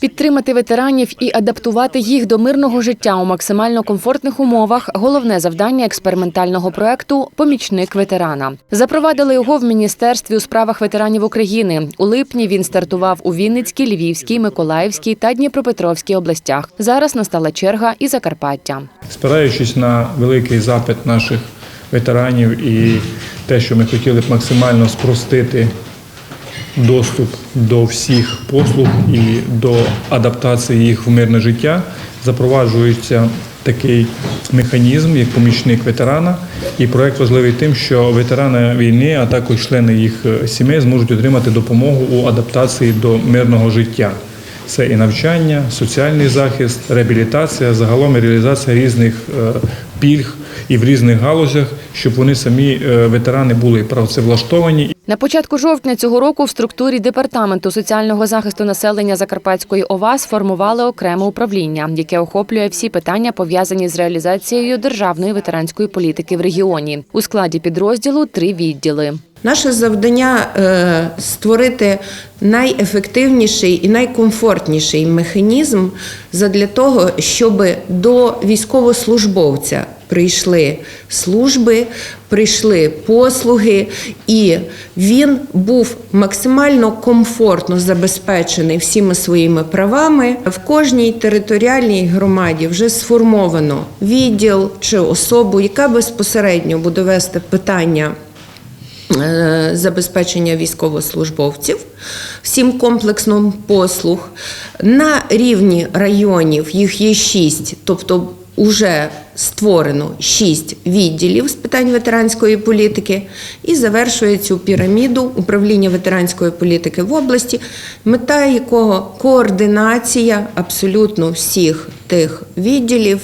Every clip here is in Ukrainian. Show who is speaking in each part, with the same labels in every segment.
Speaker 1: Підтримати ветеранів і адаптувати їх до мирного життя у максимально комфортних умовах головне завдання експериментального проекту Помічник ветерана. Запровадили його в міністерстві у справах ветеранів України. У липні він стартував у Вінницькій, Львівській, Миколаївській та Дніпропетровській областях. Зараз настала черга і Закарпаття.
Speaker 2: Спираючись на великий запит наших ветеранів і те, що ми хотіли б максимально спростити доступ до всіх послуг і до адаптації їх в мирне життя, запроваджується такий механізм, як помічник ветерана. І проект важливий тим, що ветерани війни, а також члени їх е, сімей зможуть отримати допомогу у адаптації до мирного життя. Це і навчання, соціальний захист, реабілітація, загалом і реалізація різних е, пільг і в різних галузях, щоб вони самі е, ветерани були працевлаштовані
Speaker 1: На початку жовтня цього року в структурі департаменту соціального захисту населення Закарпатської ОВА сформували окреме управління, яке охоплює всі питання пов'язані з реалізацією державної ветеранської політики в регіоні. У складі підрозділу три відділи.
Speaker 3: Наше завдання е, створити найефективніший і найкомфортніший механізм задля того, щоб до військовослужбовця прийшли служби, прийшли послуги, і він був максимально комфортно забезпечений всіми своїми правами. В кожній територіальній громаді вже сформовано відділ чи особу, яка безпосередньо буде вести питання е, забезпечення військовослужбовців, всім комплексом послуг. На рівні районів їх є шість, тобто вже створено шість відділів з питань ветеранської політики і завершує цю піраміду управління ветеранської політики в області, мета якого координація абсолютно всіх тих відділів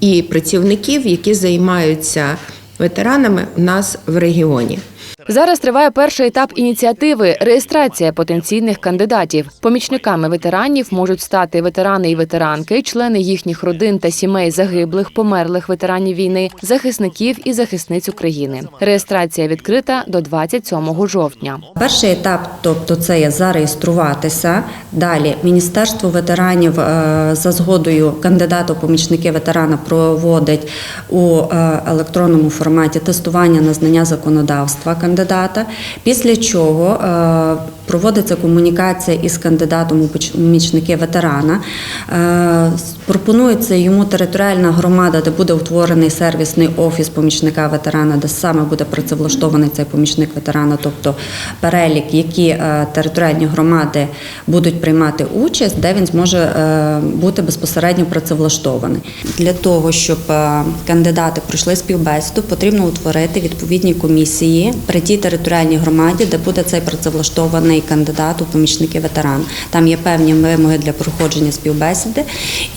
Speaker 3: і працівників, які займаються ветеранами у нас в регіоні.
Speaker 1: Зараз триває перший етап ініціативи реєстрація потенційних кандидатів. Помічниками ветеранів можуть стати ветерани і ветеранки, члени їхніх родин та сімей загиблих, померлих ветеранів війни, захисників і захисниць України. Реєстрація відкрита до 27 жовтня.
Speaker 4: Перший етап, тобто це є зареєструватися. Далі Міністерство ветеранів е, за згодою кандидата у помічники ветерана проводить у е, електронному форматі тестування на знання законодавства кандидата. Після чого е, проводиться комунікація із кандидатом у помічники ветерана. Е, Пропонується йому територіальна громада, де буде утворений сервісний офіс помічника ветерана, де саме буде працевлаштований цей помічник ветерана, тобто перелік, які е, територіальні громади будуть приймати участь, де він зможе е, бути безпосередньо працевлаштований. Для того, щоб кандидати пройшли співбесіду, потрібно утворити відповідні комісії при тій територіальній громаді, де буде цей працевлаштований кандидат у помічники ветеран. Там є певні вимоги для проходження співбесіди.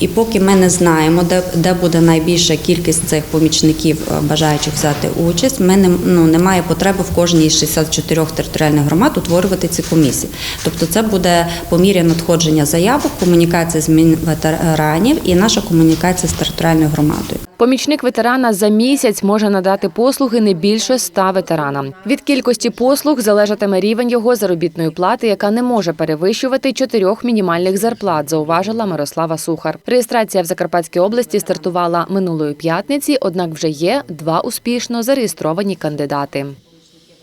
Speaker 4: І поки ми не знаємо, де, де буде найбільша кількість цих помічників, е, бажаючих взяти участь, ми не ну немає потреби в кожній із 64 територіальних громад утворювати ці комісії. Тобто, це буде по мірі надходження заявок, комунікація з Мінветеранів і наша комунікація з територіальною громадою.
Speaker 1: Помічник ветерана за місяць може надати послуги не більше ста ветеранам. Від кількості послуг залежатиме рівень його заробітної плати, яка не може перевищувати чотирьох мінімальних зарплат, зауважила Мирослава Сухар. Реєстрація в Закарпатській області стартувала минулої п'ятниці, однак вже є два успішно зареєстровані кандидати.